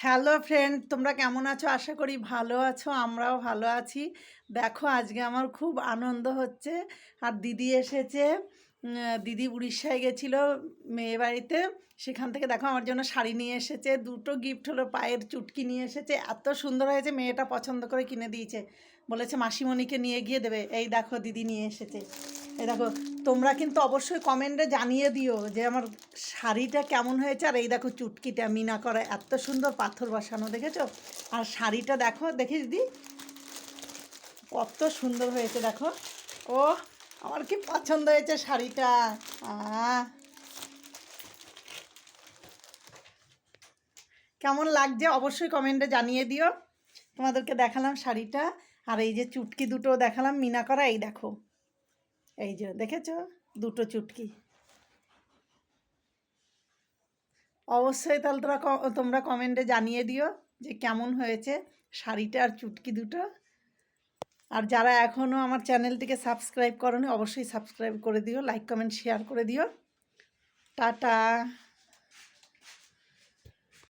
Hello friend তোমরা কেমন আছো? আশা করি ভালো আছো, আমরাও ভালো আছি। দেখো, আজকে আমার খুব আনন্দ হচ্ছে। আর দিদি এসেছে। দিদি উড়িষ্যায় গেছিল মেয়ে বাড়িতে। সেখান থেকে দেখো, আমার জন্য শাড়ি নিয়ে এসেছে। দুটো গিফট হলো, পায়ের চুটকি নিয়ে এসেছে। এত সুন্দর হয়েছে, মেয়েটা পছন্দ করে কিনে দিয়েছে। বলেছে, মাসিমণিকে নিয়ে গিয়ে দেবে। এই দেখো, দিদি নিয়ে এসেছে। এই দেখো, তোমরা কিন্তু অবশ্যই কমেন্টে জানিয়ে দিও যে আমার শাড়িটা কেমন হয়েছে। আর এই দেখো চুটকিটা, মিনা করা, এত সুন্দর পাথর বসানো, দেখেছ? আর শাড়িটা দেখো, দেখি দিদি। কত সুন্দর হয়েছে, দেখো। ও আমার কি পছন্দ হয়েছে শাড়িটা। কেমন লাগছে অবশ্যই কমেন্টে জানিয়ে দিও। তোমাদেরকে দেখালাম শাড়িটা। আর এই যে চুটকি দুটো দেখালাম, মিনা করা, এই দেখো। এই যে দেখেছ? দুটো চুটকি। অবশ্যই তাহলে তোরা তোমরা কমেন্টে জানিয়ে দিও যে কেমন হয়েছে শাড়িটা আর চুটকি দুটো। আর যারা এখনও আমার চ্যানেলটিকে সাবস্ক্রাইব করনি, অবশ্যই সাবস্ক্রাইব করে দিও, লাইক, কমেন্ট, শেয়ার করে দিও। টাটা।